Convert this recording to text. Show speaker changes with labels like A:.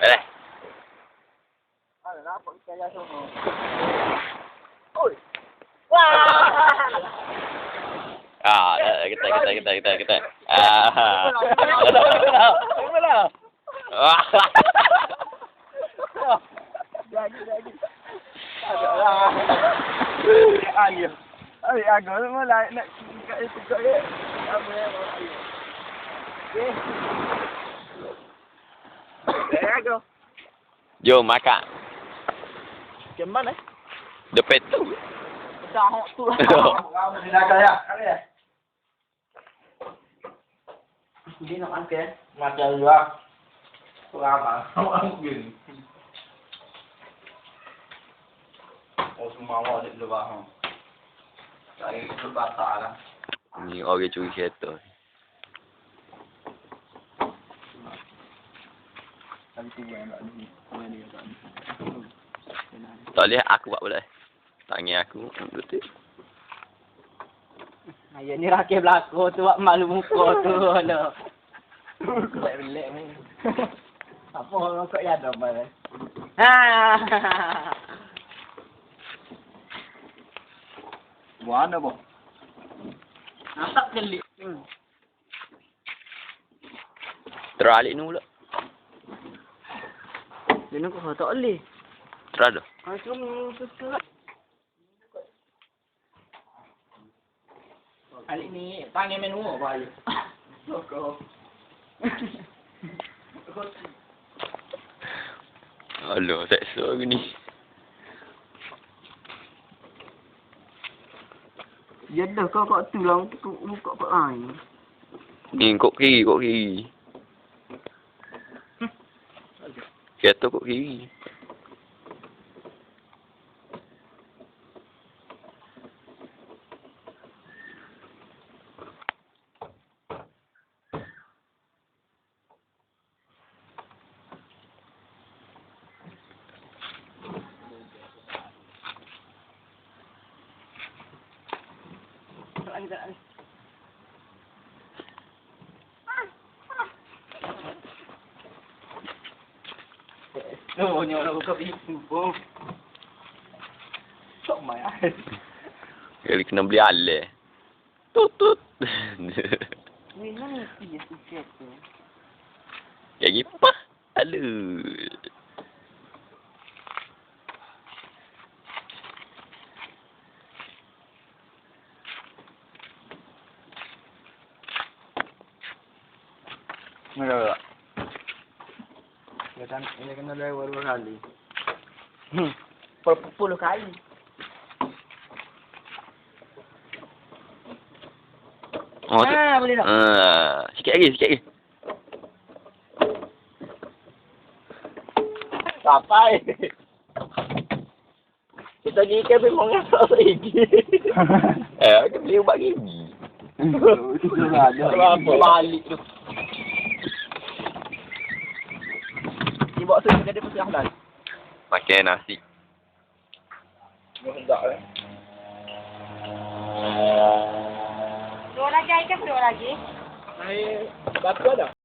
A: đây này. À đây
B: cái tay cái tay cái tay cái tay
A: cái tay
B: à.
A: đúng rồi đúng rồi ai rồi, ai rồi, gỡ mới lại lại cái cái cái Prego. Yo, maka. Gimana?
B: male? De
A: petto. Da
B: ho tu.
A: No. Vamo di
C: là qua. Ini nak angke, nak jalan juga. Kurang apa? Kamu angkuh gini. Oh, semua awak ada di luar.
B: Ini orang.
A: Yang. Yang tak
B: boleh aku buat boleh. Tangan aku betul.
A: Ayah ni rakit belakang tu buat malu muka tu lah. Belak-belak ni. Apa orang kau ya dah mana? Ha. Mana boh? Nampak gelik. Hmm.
B: Teralik ni pula.
A: Nak kau tak boleh.
B: Terada.
A: Kau cuma sesuatu. Alik ni panggil menu apa aja? Kau.
B: Alah, seksa ke ni.
A: Ya dah kau kat tu lah muka kat lain.
B: Ni kok kiri, kok kiri. Kereta kok kiri.
A: Oh, nyawa Gusto mo niyo na magkabitin po. Soma
B: yan. Elik ng blialle. Tut tut.
A: Wait, let me see this.
B: Yagi pa. Alo.
A: Merhaba. Ya kan, ini kena lewat dua kali. Hmm. Berpuluh kali.
B: Oh.
A: Ah, boleh tak?
B: Ah, sikit lagi, sikit lagi.
A: Sampai. Kita pergi ke memang ngasak lagi.
B: Eh, aku beli ubat gigi.
A: Apa balik tu. Ni bawa tu dia pasti halal.
B: Makan nasi.
C: Sedap eh.
D: Dua lagi, Aika dua lagi.
A: Hai, batu ada?